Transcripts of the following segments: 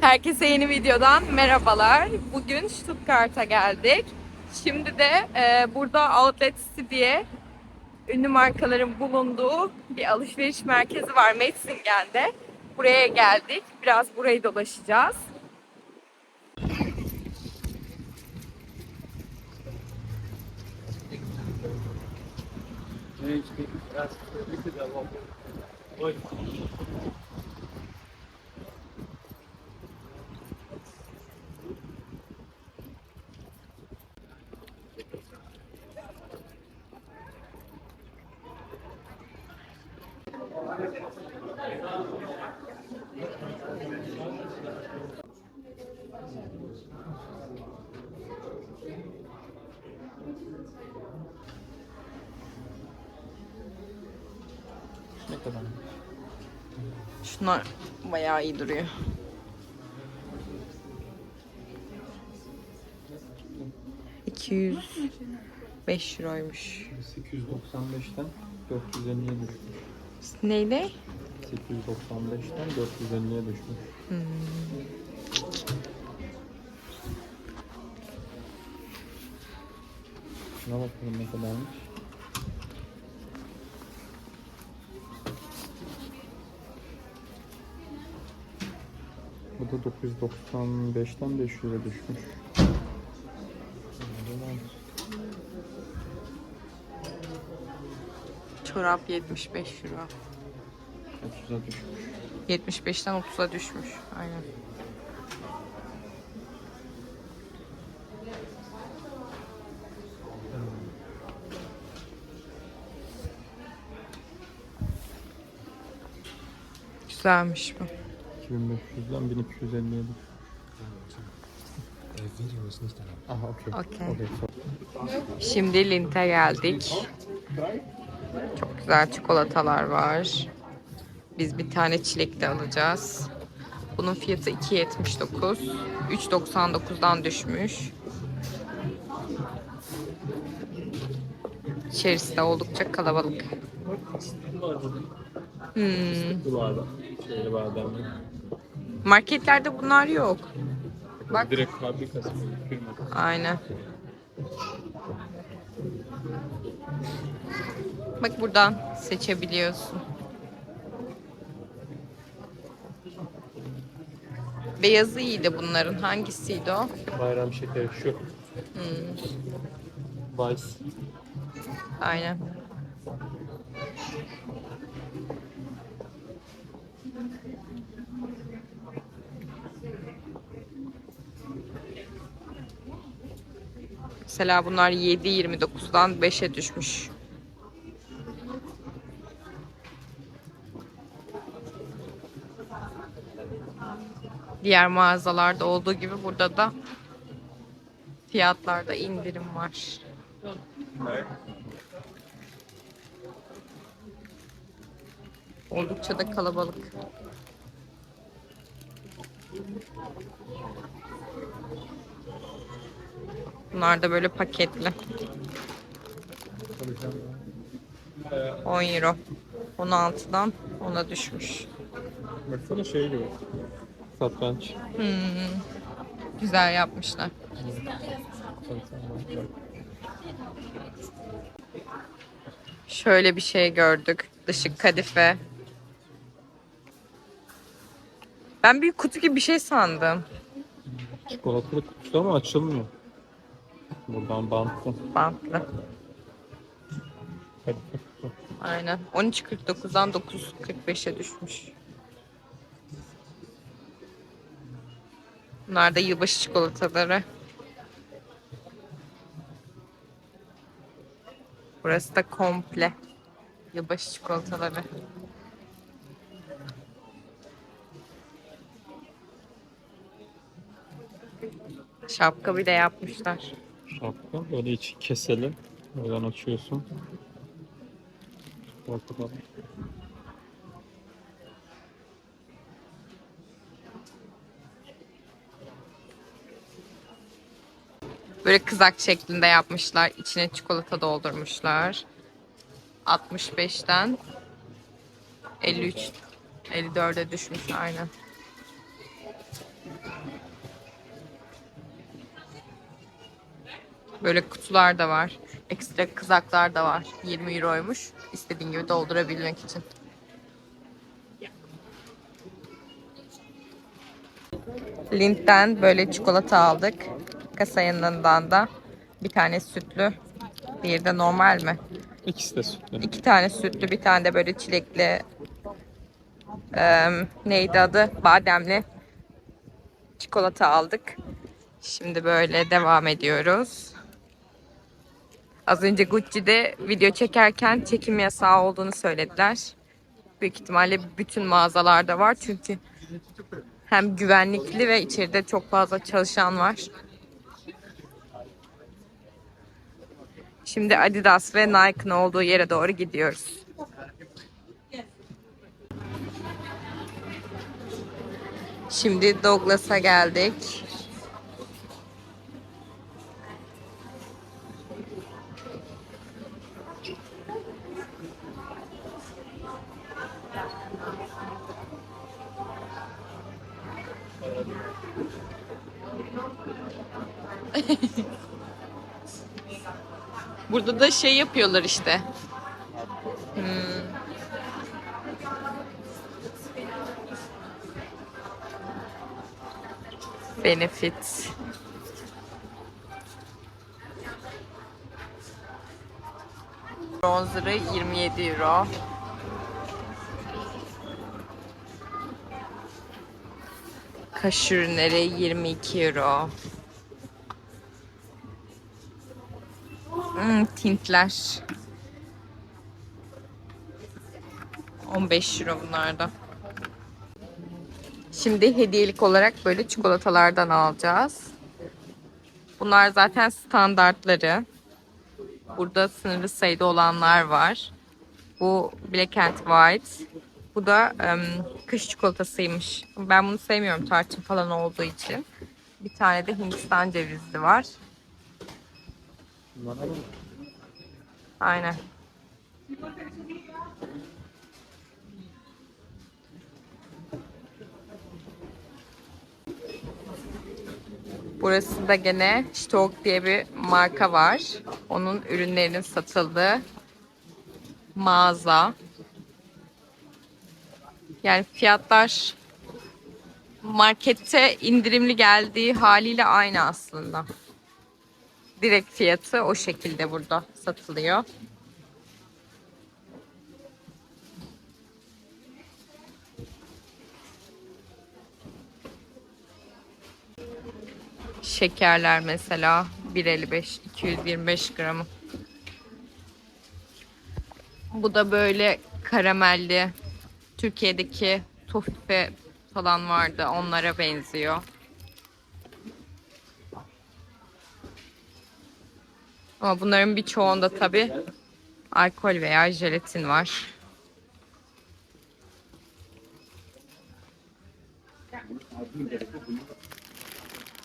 Herkese yeni videodan merhabalar. Bugün Stuttgart'a geldik. Şimdi de e, burada Outlet City diye ünlü markaların bulunduğu bir alışveriş merkezi var Metzingen'de. Buraya geldik. Biraz burayı dolaşacağız. Şunlar bayağı iyi duruyor. ...205 euroymuş. 895'ten 450'ye düşmüş. Neydi? 895'ten 450'ye düşmüş. Şuna bakalım ne kadarmış. Bu da 995'ten 500'e düşmüş. Çorap 75 euro. 30'a düşmüş. 75'ten 30'a düşmüş. Aynen. Güzelmiş bu. 2500'den 1250'ye düşmüş. Video ist nicht erlaubt. Aha okey. Şimdi Lint'e geldik. Çok güzel çikolatalar var. Biz bir tane çilek de alacağız. Bunun fiyatı 2.79. 3.99'dan düşmüş. İçerisi de oldukça kalabalık. Hmm. Marketlerde bunlar yok. Bak. Direkt fabrikası. Aynen. Bak buradan seçebiliyorsun. Beyazı iyiydi bunların. Hangisiydi o? Bayram şekeri şu. Vice. Aynen. Mesela bunlar 7.29'dan 5'e düşmüş. Diğer mağazalarda olduğu gibi burada da fiyatlarda indirim var. Oldukça da kalabalık. Bunlar da böyle paketli. 10 euro. 16'dan 10'a düşmüş. Baksana şey gibi. Satranç. Güzel yapmışlar. Şöyle bir şey gördük. Dışı kadife. Ben bir kutu gibi bir şey sandım. Çikolatalı kutusu ama açılmıyor. Buradan bantlı. Bantlı. Aynen. 13.49'dan 9.45'e düşmüş. Bunlar da yılbaşı çikolataları. Burası da komple yılbaşı çikolataları. Şapka bir de yapmışlar. Şapka böyle içi keseli. Buradan açıyorsun. Çikolatalı. Böyle kızak şeklinde yapmışlar. İçine çikolata doldurmuşlar. 65'ten 53 54'e düşmüş aynen. Böyle kutular da var. Ekstra kızaklar da var. 20 euroymuş. İstediğin gibi doldurabilmek için. Lind'den böyle çikolata aldık. Kasa yanından da bir tane sütlü, bir de normal mi? İkisi de sütlü. İki tane sütlü, bir tane de böyle çilekli eee, neydi adı? Bademli çikolata aldık. Şimdi böyle devam ediyoruz. Az önce Gucci'de video çekerken çekim yasağı olduğunu söylediler. Büyük ihtimalle bütün mağazalarda var çünkü hem güvenlikli ve içeride çok fazla çalışan var. Şimdi Adidas ve Nike'ın olduğu yere doğru gidiyoruz. Şimdi Douglas'a geldik. Burada da şey yapıyorlar işte. Hmm. Benefit. Bronzer'ı 27 euro. Kaş ürünleri 22 euro. Tintler. 15 euro bunlarda. Şimdi hediyelik olarak böyle çikolatalardan alacağız. Bunlar zaten standartları. Burada sınırlı sayıda olanlar var. Bu Black and White. Bu da em, kış çikolatasıymış. Ben bunu sevmiyorum tarçın falan olduğu için. Bir tane de Hindistan cevizli var. Aynen. Burası da gene Stock diye bir marka var. Onun ürünlerinin satıldığı mağaza. Yani fiyatlar markette indirimli geldiği haliyle aynı aslında. Direkt fiyatı o şekilde burada satılıyor. Şekerler mesela 1.55 225 gramı. Bu da böyle karamelli Türkiye'deki tofife falan vardı onlara benziyor. Ama bunların birçoğunda tabi alkol veya jelatin var.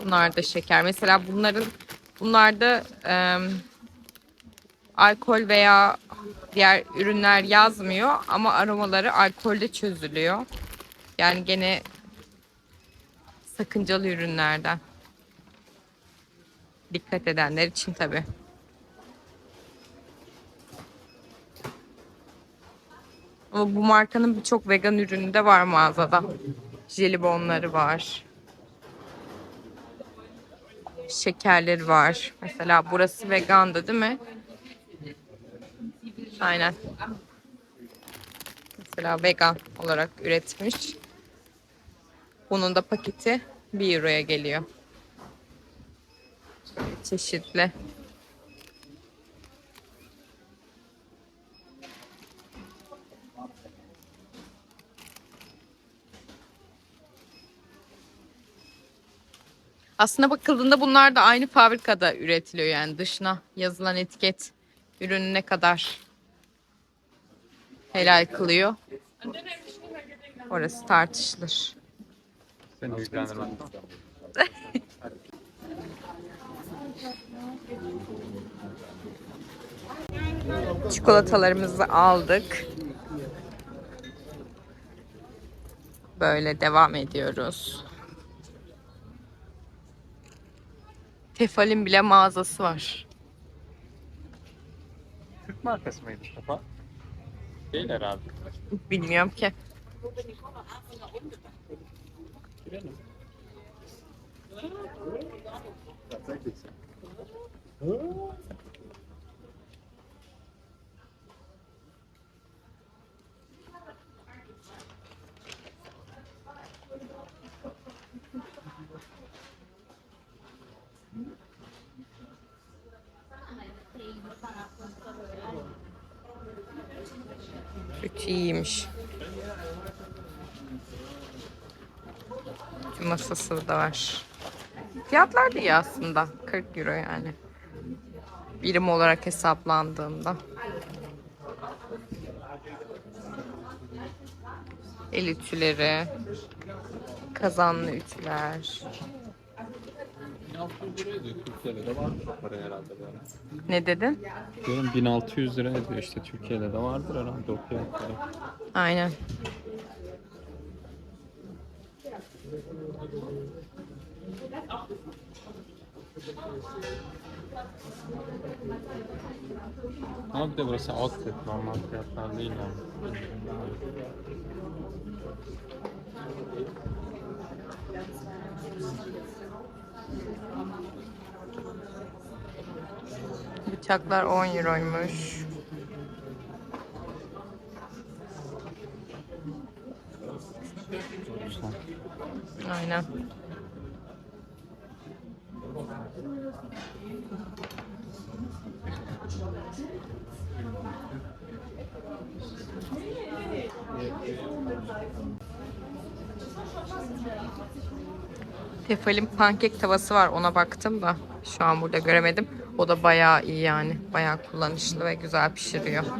Bunlar da şeker. Mesela bunların bunlarda em, alkol veya diğer ürünler yazmıyor ama aromaları alkolde çözülüyor. Yani gene sakıncalı ürünlerden. Dikkat edenler için tabi. Bu markanın birçok vegan ürünü de var mağazada. Jelibonları var. Şekerleri var. Mesela burası vegandı değil mi? Aynen. Mesela vegan olarak üretmiş. Bunun da paketi 1 euroya geliyor. Çeşitli. Aslında bakıldığında bunlar da aynı fabrikada üretiliyor yani dışına yazılan etiket ürünü ne kadar helal kılıyor. Orası tartışılır. Seni ilgilendirmez. Çikolatalarımızı aldık. Böyle devam ediyoruz. Tefal'in bile mağazası var. Türk markası mıydı Şafa? Değil herhalde. Bilmiyorum ki. Girelim. Ütü iyiymiş. Ütü masası da var. Fiyatlar da iyi aslında. 40 euro yani. Birim olarak hesaplandığında. El ütüleri. Kazanlı ütüler. 1600 lira ediyor Türkiye'de de vardır o para herhalde böyle. Ne dedin? Diyorum 1600 lira ediyor işte Türkiye'de de vardır herhalde o fiyatları. Aynen. Ama bir de burası outlet normal fiyatlar değil yani. Bıçaklar 10 euroymuş. Aynen. Tefal'in pankek tavası var ona baktım da şu an burada göremedim. O da bayağı iyi yani. Bayağı kullanışlı ve güzel pişiriyor. Hı.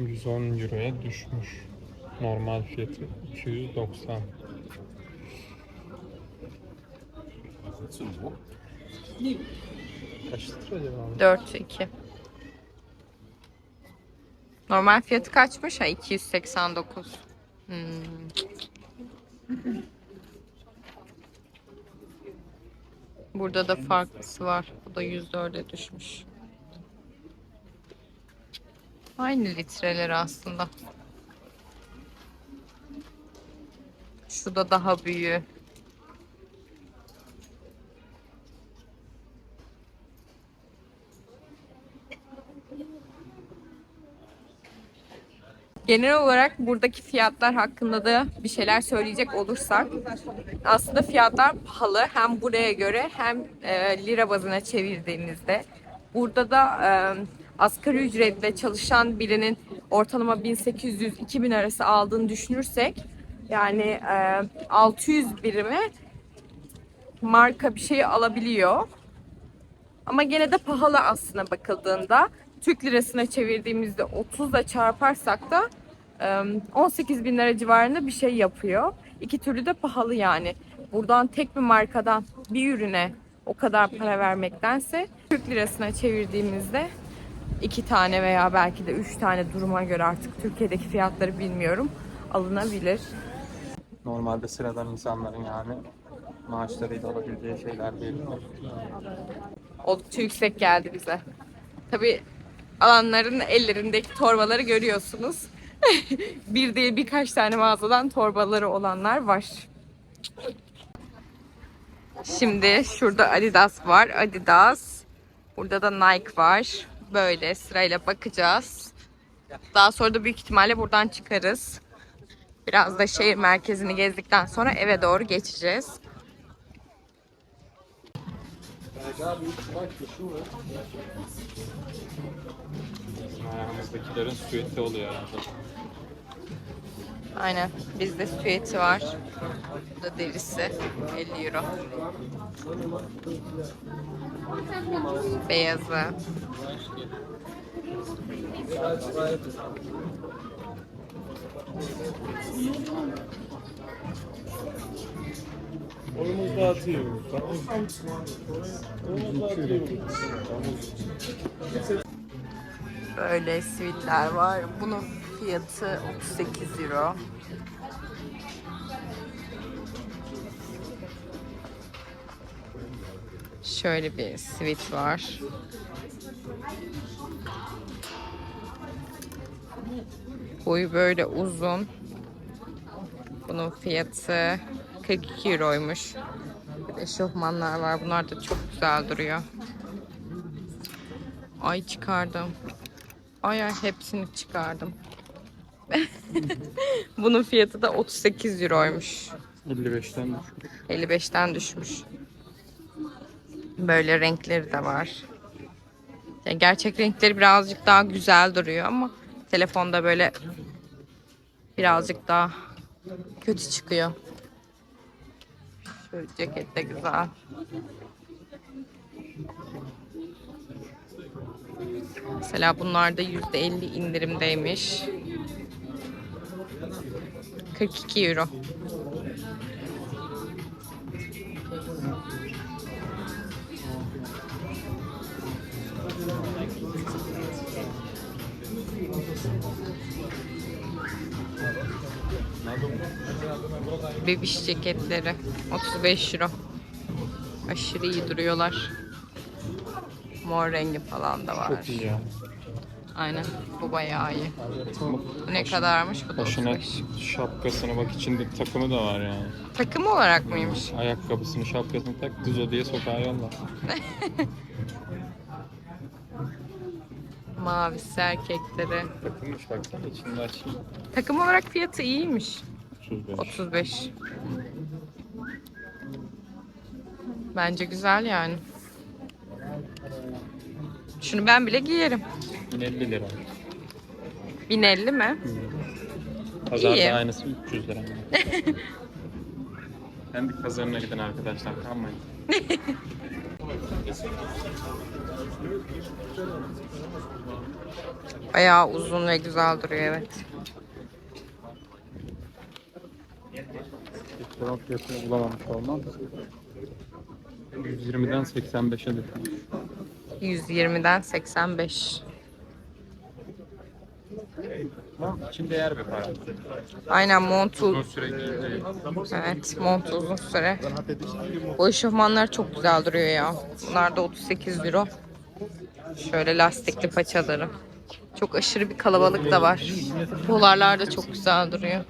110 euroya düşmüş. Normal fiyatı 290. Kaç litre acaba? 4 2. Normal fiyatı kaçmış? Ha 289. Hmm. Burada da farklısı var. Bu da 104'e düşmüş. Aynı litreleri aslında. Şu da daha büyüğü. Genel olarak buradaki fiyatlar hakkında da bir şeyler söyleyecek olursak aslında fiyatlar pahalı hem buraya göre hem e, lira bazına çevirdiğimizde. Burada da e, asgari ücretle çalışan birinin ortalama 1800-2000 arası aldığını düşünürsek yani e, 600 birime marka bir şey alabiliyor. Ama gene de pahalı aslına bakıldığında. Türk lirasına çevirdiğimizde 30 da çarparsak da e, 18 bin lira civarında bir şey yapıyor. İki türlü de pahalı yani. Buradan tek bir markadan bir ürüne o kadar para vermektense Türk lirasına çevirdiğimizde iki tane veya belki de üç tane duruma göre artık Türkiye'deki fiyatları bilmiyorum alınabilir. Normalde sıradan insanların yani maaşlarıyla alabileceği şeyler değil. Oldukça yüksek geldi bize. Tabii alanların ellerindeki torbaları görüyorsunuz. bir değil birkaç tane mağazadan torbaları olanlar var. Şimdi şurada Adidas var. Adidas. Burada da Nike var. Böyle sırayla bakacağız. Daha sonra da büyük ihtimalle buradan çıkarız. Biraz da şehir merkezini gezdikten sonra eve doğru geçeceğiz. Ayağımızdakilerin süeti oluyor herhalde. Aynen. Bizde süeti var. Bu da derisi. 50 euro. Beyazı. Oyumuz dağıtıyor. Oyumuz dağıtıyor. Böyle sivitler var. Bunun fiyatı 38 euro. Şöyle bir sivit var. Boyu böyle uzun. Bunun fiyatı 42 euroymuş. Bir de eşofmanlar var. Bunlar da çok güzel duruyor. Ay çıkardım. Ay ay hepsini çıkardım. Bunun fiyatı da 38 euroymuş. 55'ten düşmüş. 55'ten düşmüş. Böyle renkleri de var. Ya gerçek renkleri birazcık daha güzel duruyor ama telefonda böyle birazcık daha kötü çıkıyor. Ceket de güzel. Mesela bunlar da %50 indirimdeymiş. 42 euro. Bebiş ceketleri 35 euro. Aşırı iyi duruyorlar. Mor rengi falan da var. Çok iyi ya. Aynen. Bu bayağı iyi. Bu ne kadarmış? Bu da Başına 35. şapkasını bak içinde takımı da var yani. Takım olarak mıymış? Ayakkabısını şapkasını tak düz diye sokağa yolla. Mavisi erkekleri. Takılmış baksana içinde açayım. Takım olarak fiyatı iyiymiş. 35. 35. Bence güzel yani. Şunu ben bile giyerim. 1050 lira. 1050 mi? Pazarda İyi. aynısı 300 lira. Pendik pazarına giden arkadaşlar kalmayın. Bayağı uzun ve güzel duruyor evet. Restoran fiyatını bulamamış olmam. 120'den 85'e düşmüş. 120'den 85. Ama için değer bir para. Aynen montu. Uzun süre giydi. Evet montu uzun süre. Bu eşofmanlar çok güzel duruyor ya. Bunlar da 38 euro. Şöyle lastikli paçaları. Çok aşırı bir kalabalık da var. Polarlar da çok güzel duruyor.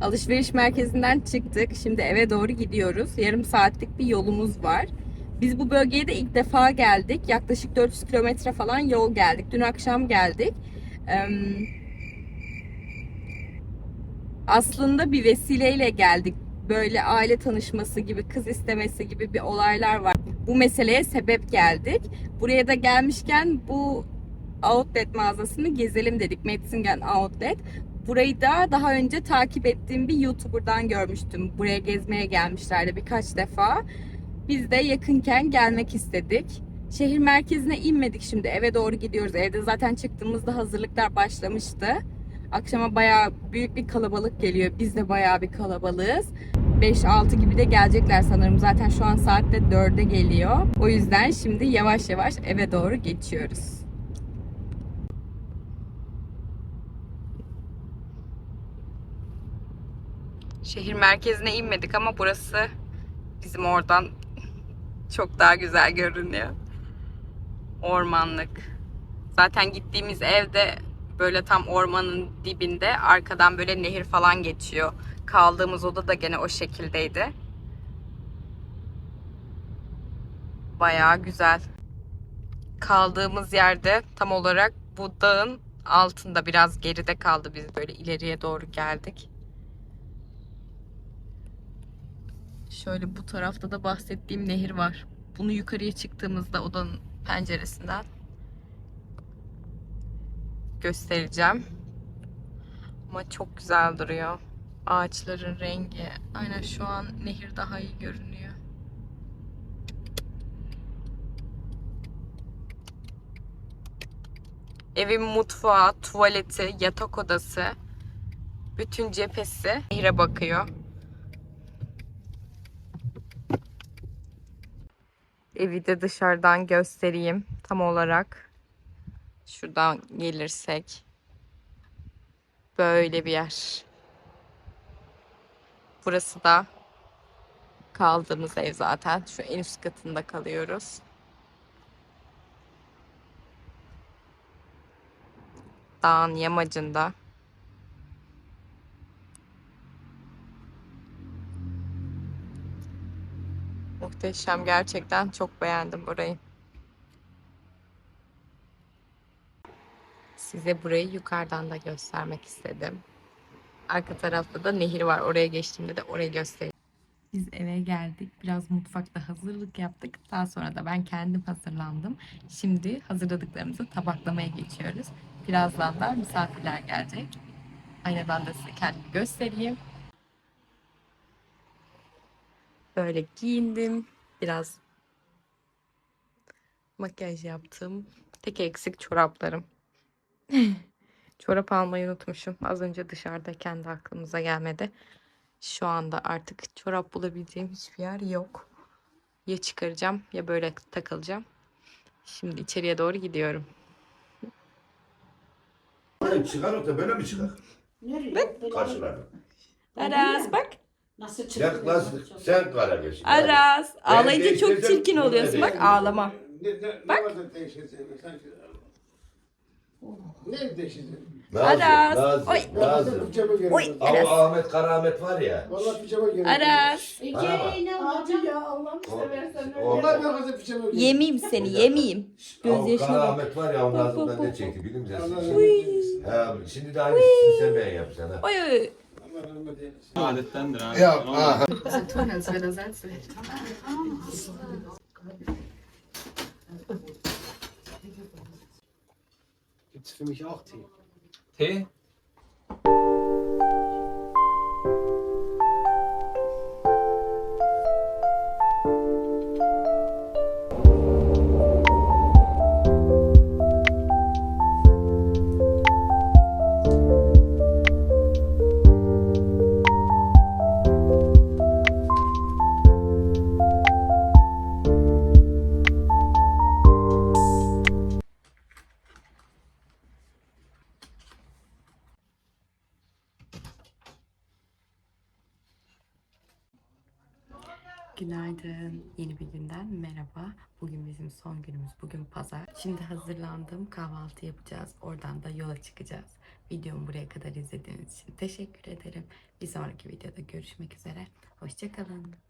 Alışveriş merkezinden çıktık. Şimdi eve doğru gidiyoruz. Yarım saatlik bir yolumuz var. Biz bu bölgeye de ilk defa geldik. Yaklaşık 400 kilometre falan yol geldik. Dün akşam geldik. Aslında bir vesileyle geldik. Böyle aile tanışması gibi, kız istemesi gibi bir olaylar var. Bu meseleye sebep geldik. Buraya da gelmişken bu outlet mağazasını gezelim dedik. Metzingen Outlet. Burayı da daha önce takip ettiğim bir YouTuber'dan görmüştüm. Buraya gezmeye gelmişlerdi birkaç defa. Biz de yakınken gelmek istedik. Şehir merkezine inmedik şimdi. Eve doğru gidiyoruz. Evde zaten çıktığımızda hazırlıklar başlamıştı. Akşama bayağı büyük bir kalabalık geliyor. Biz de bayağı bir kalabalığız. 5-6 gibi de gelecekler sanırım. Zaten şu an saatte 4'e geliyor. O yüzden şimdi yavaş yavaş eve doğru geçiyoruz. Şehir merkezine inmedik ama burası bizim oradan çok daha güzel görünüyor. Ormanlık. Zaten gittiğimiz evde böyle tam ormanın dibinde arkadan böyle nehir falan geçiyor. Kaldığımız oda da gene o şekildeydi. Bayağı güzel. Kaldığımız yerde tam olarak bu dağın altında biraz geride kaldı. Biz böyle ileriye doğru geldik. Şöyle bu tarafta da bahsettiğim nehir var. Bunu yukarıya çıktığımızda odanın penceresinden göstereceğim. Ama çok güzel duruyor. Ağaçların rengi. Aynen şu an nehir daha iyi görünüyor. Evin mutfağı, tuvaleti, yatak odası, bütün cephesi nehre bakıyor. Evi de dışarıdan göstereyim tam olarak. Şuradan gelirsek böyle bir yer. Burası da kaldığımız ev zaten. Şu en üst katında kalıyoruz. Dağın yamacında. Muhteşem gerçekten çok beğendim burayı. Size burayı yukarıdan da göstermek istedim. Arka tarafta da nehir var. Oraya geçtiğimde de orayı göstereyim. Biz eve geldik. Biraz mutfakta hazırlık yaptık. Daha sonra da ben kendim hazırlandım. Şimdi hazırladıklarımızı tabaklamaya geçiyoruz. Birazdan da misafirler gelecek. Aynadan da size kendimi göstereyim. Böyle giyindim. Biraz makyaj yaptım. Tek eksik çoraplarım. Çorap almayı unutmuşum. Az önce dışarıdayken de aklımıza gelmedi. Şu anda artık çorap bulabileceğim hiçbir yer yok. Ya çıkaracağım ya böyle takılacağım. Şimdi içeriye doğru gidiyorum. Çıkar o da böyle mi çıkar? Nereye? Karşılarına. Aras bak. Nasıl çıkıyor? Yaklaş sen kara geç. Aras. Ben Ağlayınca çok çirkin oluyorsun. Bak ağlama. Ne, ne, Bak. ne varsa. Sanki. Ne değiştirsin? Aras. Nazım, Oy. Nazım. Oy. Ama Aras. Ahmet Karamet var ya. Vallahi pijama giyelim. Aras. E, gene ne Abi olacak? ya Allah'ını O- seversen. o- Vallahi ben hazır pijama giyelim. Yemeyeyim seni yemeyeyim. Ama Gözyaşına bak. Karamet var ya o Bak, bak, ne çekti biliyor musun? Allah sen? şimdi de aynısını sen ben yapsan ha. Oy oy. Ah, das ist dann Adettendir abi. Yap. Ha. Bizi tun als wenn er Salz Gibt es für mich auch Tee? Tee? Günümüz. Bugün pazar. Şimdi hazırlandım. Kahvaltı yapacağız. Oradan da yola çıkacağız. Videomu buraya kadar izlediğiniz için teşekkür ederim. Bir sonraki videoda görüşmek üzere. Hoşçakalın.